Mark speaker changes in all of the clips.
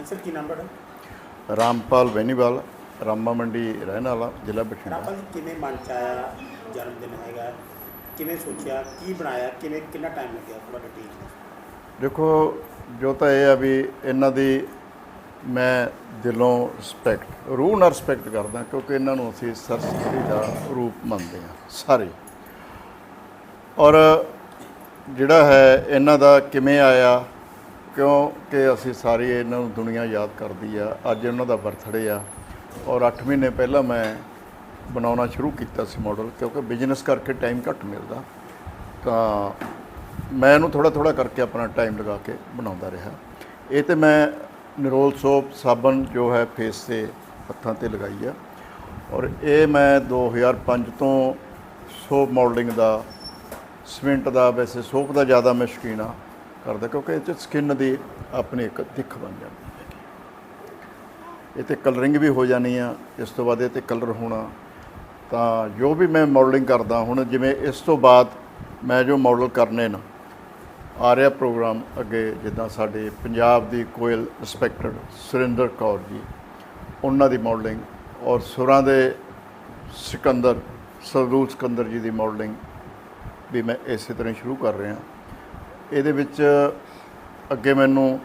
Speaker 1: ਅਕਸਰ ਕੀ ਨਾਮ ਤੁਹਾਡਾ
Speaker 2: ਰਾਮਪਾਲ ਬੈਨੀਵਾਲ ਰਾਮਾ ਮੰਡੀ ਰਹਿਣ ਵਾਲਾ ਜ਼ਿਲ੍ਹਾ ਬਠਿੰਡਾ।
Speaker 1: ਰਾਪਲ ਜੀ ਕਿਵੇਂ ਮਨ ਚ ਆਇਆ ਜਨਮ ਦਿਨ ਹੈਗਾ? ਕਿਵੇਂ ਸੋਚਿਆ? ਕੀ ਬਣਾਇਆ? ਕਿਵੇਂ ਕਿੰਨਾ ਟਾਈਮ ਲੱਗਿਆ ਥੋੜਾ ਡਿਟੇਲ
Speaker 2: ਦੇਖੋ ਜੋ ਤਾਂ ਇਹ ਆ ਵੀ ਇਹਨਾਂ ਦੀ ਮੈਂ ਦਿਲੋਂ ਰਿਸਪੈਕਟ ਰੂਹ ਨਾਲ ਰਿਸਪੈਕਟ ਕਰਦਾ ਕਿਉਂਕਿ ਇਹਨਾਂ ਨੂੰ ਅਸੀਂ ਸਰਸਵਤੀ ਦਾ ਰੂਪ ਮੰਨਦੇ ਹਾਂ ਸਾਰੇ। ਔਰ ਜਿਹੜਾ ਹੈ ਇਹਨਾਂ ਦਾ ਕਿਵੇਂ ਆਇਆ ਕਿਉਂਕਿ ਅਸੀਂ ਸਾਰੇ ਇਹਨਾਂ ਨੂੰ ਦੁਨੀਆ ਯਾਦ ਕਰਦੀ ਆ। ਅੱਜ ਉਹਨਾਂ ਦਾ ਬਰਥਡੇ ਆ ਔਰ 8 ਮਹੀਨੇ ਪਹਿਲਾਂ ਮੈਂ ਬਣਾਉਣਾ ਸ਼ੁਰੂ ਕੀਤਾ ਸੀ ਮਾਡਲ ਕਿਉਂਕਿ ਬਿਜ਼ਨਸ ਕਰਕੇ ਟਾਈਮ ਘੱਟ ਮਿਲਦਾ। ਤਾਂ ਮੈਂ ਇਹਨੂੰ ਥੋੜਾ ਥੋੜਾ ਕਰਕੇ ਆਪਣਾ ਟਾਈਮ ਲਗਾ ਕੇ ਬਣਾਉਂਦਾ ਰਿਹਾ। ਇਹ ਤੇ ਮੈਂ ਨਿਰੋਲ ਸੋਪ, ਸਾਬਣ ਜੋ ਹੈ ਫੇਸ ਤੇ ਹੱਥਾਂ ਤੇ ਲਗਾਈ ਆ। ਔਰ ਇਹ ਮੈਂ 2005 ਤੋਂ ਸੋਪ ਮਾਡਲਿੰਗ ਦਾ ਸਿਮੈਂਟ ਦਾ, ਵੈਸੇ ਸੋਪ ਦਾ ਜ਼ਿਆਦਾ ਮੈਂ ਸ਼ੌਕੀਨ ਆ। ਕਰਦਾ ਕਿਉਂਕਿ ਇਹ 'ਚ ਸਕਿਨ ਦੀ ਆਪਣੀ ਇੱਕ ਦਿੱਖ ਬਣ ਜਾਂਦੀ ਹੈ ਇਹ ਤੇ ਕਲਰਿੰਗ ਵੀ ਹੋ ਜਾਣੀ ਆ, ਇਸ ਤੋਂ ਬਾਅਦ ਇਹ ਤੇ ਕਲਰ ਹੋਣਾ। ਤਾਂ ਜੋ ਵੀ ਮੈਂ ਮਾਡਲਿੰਗ ਕਰਦਾ ਹੁਣ, ਜਿਵੇਂ ਇਸ ਤੋਂ ਬਾਅਦ ਮੈਂ ਜੋ ਮਾਡਲ ਕਰਨੇ ਨਾ ਆ ਰਿਹਾ ਪ੍ਰੋਗਰਾਮ ਅੱਗੇ ਜਿੱਦਾਂ ਸਾਡੇ ਪੰਜਾਬ ਦੀ ਕੋਇਲ ਰਿਸਪੈਕਟਡ ਸੁਰਿੰਦਰ ਕੌਰ ਜੀ, ਉਹਨਾਂ ਦੀ ਮਾਡਲਿੰਗ ਔਰ ਸੁਰਾਂ ਦੇ ਸਿਕੰਦਰ, ਸਰਦੂਲ ਸਿਕੰਦਰ ਜੀ ਦੀ ਮਾਡਲਿੰਗ ਵੀ ਮੈਂ ਇਸੇ ਤਰ੍ਹਾਂ ਹੀ ਸ਼ੁਰੂ ਕਰ ਰਿਹਾ। ਇਹਦੇ ਵਿੱਚ ਅੱਗੇ ਮੈਨੂੰ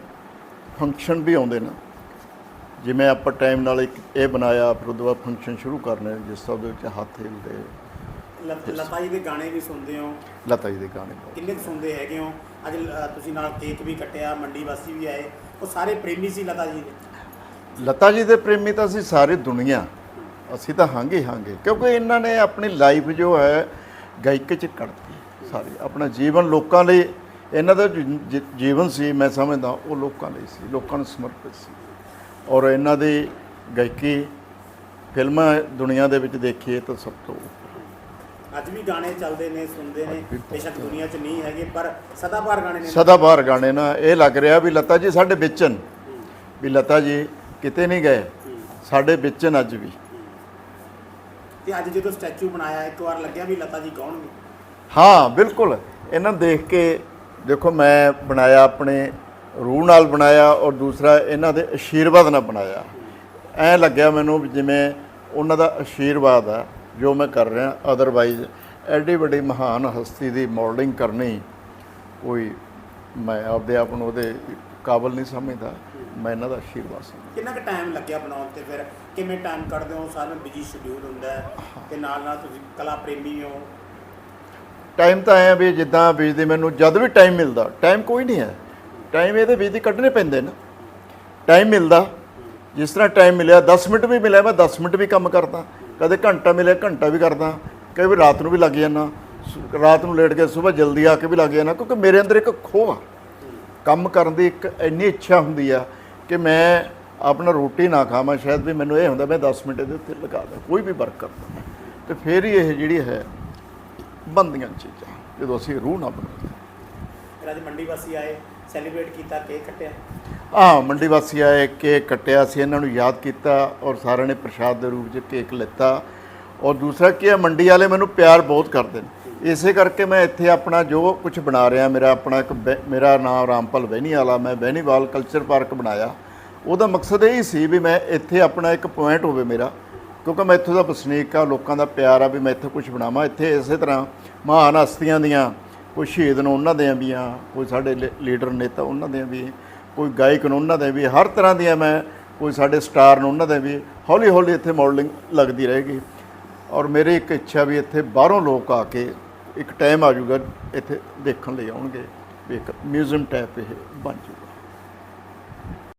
Speaker 2: ਫੰਕਸ਼ਨ ਵੀ ਆਉਂਦੇ ਨੇ। ਜਿਵੇਂ ਆਪਾਂ ਟਾਈਮ ਨਾਲ ਇੱਕ ਇਹ ਬਣਾਇਆ ਫਿਰ ਉਹਦੇ ਬਾਅਦ ਫੰਕਸ਼ਨ ਸ਼ੁਰੂ ਕਰਨੇ ਜਿਸ ਤਰ੍ਹਾਂ ਉਹਦੇ ਵਿੱਚ ਹੱਥ ਹਿਲਦੇ
Speaker 1: ਲਤਾ ਜੀ ਦੇ ਗਾਣੇ ਵੀ ਸੁਣਦੇ ਹੋ?
Speaker 2: ਲਤਾ ਜੀ ਦੇ ਗਾਣੇ
Speaker 1: ਕਿੰਨੇ ਸੁਣਦੇ ਹੈਗੇ ਹੋ? ਅੱਜ ਤੁਸੀਂ ਨਾਲ ਕੇਕ ਵੀ ਕੱਟਿਆ ਮੰਡੀ ਵਾਸੀ ਵੀ ਆਏ। ਉਹ ਸਾਰੇ ਪ੍ਰੇਮੀ ਸੀ ਲਤਾ ਜੀ ਦੇ?
Speaker 2: ਲਤਾ ਜੀ ਦੇ ਪ੍ਰੇਮੀ ਤਾਂ ਅਸੀਂ ਸਾਰੇ ਦੁਨੀਆ। ਅਸੀਂ ਤਾਂ ਹਾਂਗੇ ਹਾਂਗੇ। ਕਿਉਂਕਿ ਇਹਨਾਂ ਨੇ ਆਪਣੀ ਲਾਈਫ ਜੋ ਹੈ ਗਾਇਕੀ ਚ ਕੱਢਤੀ। ਸਾਰੀ ਆਪਣਾ ਜੀਵਨ ਲੋਕਾਂ ਲਈ ਇਹਨਾਂ ਦਾ ਜੀ- ਜੀਵਨ ਸੀ ਮੈਂ ਸਮਝਦਾ ਉਹ ਲੋਕਾਂ ਲਈ ਸੀ ਲੋਕਾਂ ਨੂੰ ਸਮਰਪਿਤ ਸੀ। ਔਰ ਇਹਨਾਂ ਦੀ ਗਾਇਕੀ ਫਿਲਮਾਂ ਦੁਨੀਆ ਦੇ ਵਿੱਚ ਦੇਖੀਏ ਤਾਂ ਸਭ ਤੋਂ।
Speaker 1: ਅੱਜ ਵੀ ਗਾਣੇ ਚੱਲਦੇ ਨੇ ਸੁਣਦੇ ਨੇ ਬੇਸ਼ੱਕ ਦੁਨੀਆ 'ਚ ਨਹੀਂ ਹੈਗੇ ਪਰ ਸਦਾਬਹਾਰ ਗਾਣੇ ਨੇ।
Speaker 2: ਸਦਾ ਬਾਹਰ ਗਾਣੇ ਨਾ ਇਹ ਲੱਗ ਰਿਹਾ ਵੀ ਲਤਾ ਜੀ ਸਾਡੇ ਵਿੱਚ ਹਨ ਵੀ ਲਤਾ ਜੀ ਕਿਤੇ ਨਹੀਂ ਗਏ ਸਾਡੇ ਵਿੱਚ ਹਨ ਅੱਜ ਵੀ।
Speaker 1: ਤੇ ਅੱਜ ਜਦੋਂ ਸਟੈਚੂ ਬਣਾਇਆ ਇੱਕ ਵਾਰ ਲੱਗਿਆ ਵੀ ਲਤਾ ਜੀ ਗਾਉਣਗੇ?
Speaker 2: ਹਾਂ ਬਿਲਕੁਲ। ਇਹਨਾਂ ਦੇਖ ਕੇ ਦੇਖੋ ਮੈਂ ਬਣਾਇਆ ਆਪਣੇ ਰੂਹ ਨਾਲ ਬਣਾਇਆ ਔਰ ਦੂਸਰਾ ਇਹਨਾਂ ਦੇ ਆਸ਼ੀਰਵਾਦ ਨਾਲ ਬਣਾਇਆ। ਐ ਲੱਗਿਆ ਮੈਨੂੰ ਜਿਵੇਂ ਉਹਨਾਂ ਦਾ ਆਸ਼ੀਰਵਾਦ ਆ ਜੋ ਮੈਂ ਕਰ ਰਿਹਾ। ਅਦਰਵਾਈਜ਼ ਐਡੀ ਵੱਡੀ ਮਹਾਨ ਹਸਤੀ ਦੀ ਮਾਡਲਿੰਗ ਕਰਨੀ ਕੋਈ ਮੈਂ ਆਪਦੇ ਆਪ ਨੂੰ ਉਹਦੇ ਕਾਬਲ ਨਹੀਂ ਸਮਝਦਾ। ਮੈਂ ਇਹਨਾਂ ਦਾ ਆਸ਼ੀਰਵਾਦ ਸਮਝਦਾ।
Speaker 1: ਕਿੰਨਾ ਕੁ ਟਾਈਮ ਲੱਗਿਆ ਬਣਾਉਣ ਤੇ ਫਿਰ? ਕਿਵੇਂ ਟਾਈਮ ਕੱਢਦੇ ਹੋ? ਸਾਰਿਆਂ ਨੂੰ ਬਿਜ਼ੀ ਸ਼ਡਿਊਲ ਹੁੰਦਾ ਹੈ। ਤੇ ਨਾਲ ਨਾਲ ਤੁਸੀਂ ਕਲਾ ਪ੍ਰੇਮੀ ਹੋ।
Speaker 2: ਟਾਈਮ ਤਾਂ ਐ ਵੀ ਜਿੱਦਾਂ ਵੀ ਮੈਨੂੰ ਜਦ ਵੀ ਟਾਈਮ ਮਿਲਦਾ ਟਾਈਮ ਕੋਈ ਨਹੀਂ ਹੈ। ਟਾਈਮ ਇਹਦੇ ਵਿੱਚ ਕੱਢਣੇ ਪੈਂਦੇ ਨਾ। ਟਾਈਮ ਮਿਲਦਾ। ਜਿਸ ਤਰ੍ਹਾਂ ਟਾਈਮ ਮਿਲਿਆ 10 ਮਿੰਟ ਵੀ ਮਿਲਿਆ, ਮੈਂ 10 ਮਿੰਟ ਵੀ ਕੰਮ ਕਰਦਾ। ਕਦੇ ਘੰਟਾ ਮਿਲਿਆ, ਘੰਟਾ ਵੀ ਕਰਦਾ। ਕਈ ਵਾਰ ਰਾਤ ਨੂੰ ਵੀ ਲੱਗ ਜਾਂਦਾ। ਸੁ- ਰਾਤ ਨੂੰ ਲੇਟ ਕੇ ਸਵੇਰ ਜਲਦੀ ਆ ਕੇ ਵੀ ਲੱਗ ਜਾਂਦਾ, ਕਿਉਂਕਿ ਮੇਰੇ ਅੰਦਰ ਇੱਕ ਖੋਹ ਆ। ਕੰਮ ਕਰਨ ਦੀ ਇੱਕ ਇੰਨੀ ਇੱਛਾ ਹੁੰਦੀ ਆ ਕਿ ਮੈਂ ਆਪਣਾ ਰੋਟੀ ਨਾ ਖਾਵਾਂ। ਸ਼ਾਇਦ ਵੀ ਮੈਨੂੰ ਇਹ ਹੁੰਦਾ, ਮੈਂ 10 ਮਿੰਟ ਇਹਦੇ ਉੱਤੇ ਲਗਾ ਦਾਂ ਕੋਈ ਵੀ ਵਰਕ ਕਰਦਾ। ਤੇ ਫਿਰ ਹੀ ਇਹ ਜਿਹੜੀ ਹੈ ਬੰਦੀਆਂ ਚੀਜ਼ਾਂ ਜਦੋਂ ਅਸੀਂ ਰੂਹ ਨਾ ਬਣਾਉਂਦੇ
Speaker 1: ਫਿਰ ਅੱਜ ਮੰਡੀ ਵਾਸੀ ਆਏ ਸੈਲੀਬ੍ਰੇਟ ਕੀਤਾ ਕੇਕ ਕੱਟਿਆ?
Speaker 2: ਹਾਂ ਮੰਡੀ ਵਾਸੀ ਆਏ ਕੇਕ ਕੱਟਿਆ ਸੀ ਇਹਨਾਂ ਨੂੰ ਯਾਦ ਕੀਤਾ ਔਰ ਸਾਰਿਆਂ ਨੇ ਪ੍ਰਸ਼ਾਦ ਦੇ ਰੂਪ 'ਚ ਕੇਕ ਲਿੱਤਾ। ਔਰ ਦੂਸਰਾ ਕੀ ਹੈ ਮੰਡੀ ਵਾਲੇ ਮੈਨੂੰ ਪਿਆਰ ਬਹੁਤ ਕਰਦੇ ਨੇ। ਇਸੇ ਕਰਕੇ ਮੈਂ ਇੱਥੇ ਆਪਣਾ ਜੋ ਕੁਝ ਬਣਾ ਰਿਹਾ ਮੇਰਾ ਆਪਣਾ ਇੱਕ ਮੇਰਾ ਨਾਮ ਰਾਮਪਾਲ ਬਹਿਨੀ ਵਾਲਾ ਮੈਂ ਬਹਿਨੀਵਾਲ ਕਲਚਰ ਪਾਰਕ ਬਣਾਇਆ। ਉਹਦਾ ਮਕਸਦ ਇਹ ਹੀ ਸੀ ਵੀ ਮੈਂ ਇੱਥੇ ਆਪਣਾ ਇੱਕ ਪੁਆਇੰਟ ਹੋਵੇ ਮੇਰਾ। ਕਿਉਂਕਿ ਮੈਂ ਇੱਥੋਂ ਦਾ ਵਸਨੀਕ ਆ, ਲੋਕਾਂ ਦਾ ਪਿਆਰ ਆ ਵੀ ਮੈਂ ਇੱਥੇ ਕੁਝ ਬਣਾਵਾਂ। ਇੱਥੇ ਇਸੇ ਤਰ੍ਹਾਂ ਮਹਾਨ ਹਸਤੀਆਂ ਦੀਆਂ, ਕੋਈ ਸ਼ਹੀਦ ਨੂੰ ਉਹਨਾਂ ਦੀਆਂ ਵੀ ਆ, ਕੋਈ ਸਾਡੇ ਲੀ- ਲੀਡਰ ਨੇਤਾ ਉਹਨਾਂ ਦੀਆਂ ਵੀ, ਕੋਈ ਗਾਇਕ ਨੂੰ ਉਹਨਾਂ ਦੇ ਵੀ, ਹਰ ਤਰ੍ਹਾਂ ਦੀਆਂ ਮੈਂ, ਕੋਈ ਸਾਡੇ ਸਟਾਰ ਨੂੰ ਉਹਨਾਂ ਦੇ ਵੀ ਹੌਲੀ ਹੌਲੀ ਇੱਥੇ ਮਾਡਲਿੰਗ ਲੱਗਦੀ ਰਹੇਗੀ। ਔਰ ਮੇਰੀ ਇੱਕ ਇੱਛਾ ਵੀ ਇੱਥੇ ਬਾਹਰੋਂ ਲੋਕ ਆ ਕੇ ਇੱਕ ਟਾਈਮ ਆ ਜਾਊਗਾ, ਇੱਥੇ ਦੇਖਣ ਲਈ ਆਉਣਗੇ, ਵੀ ਇੱਕ ਮਿਊਜ਼ੀਅਮ ਟਾਈਪ ਇਹ ਬਣ ਜਾਊਗਾ।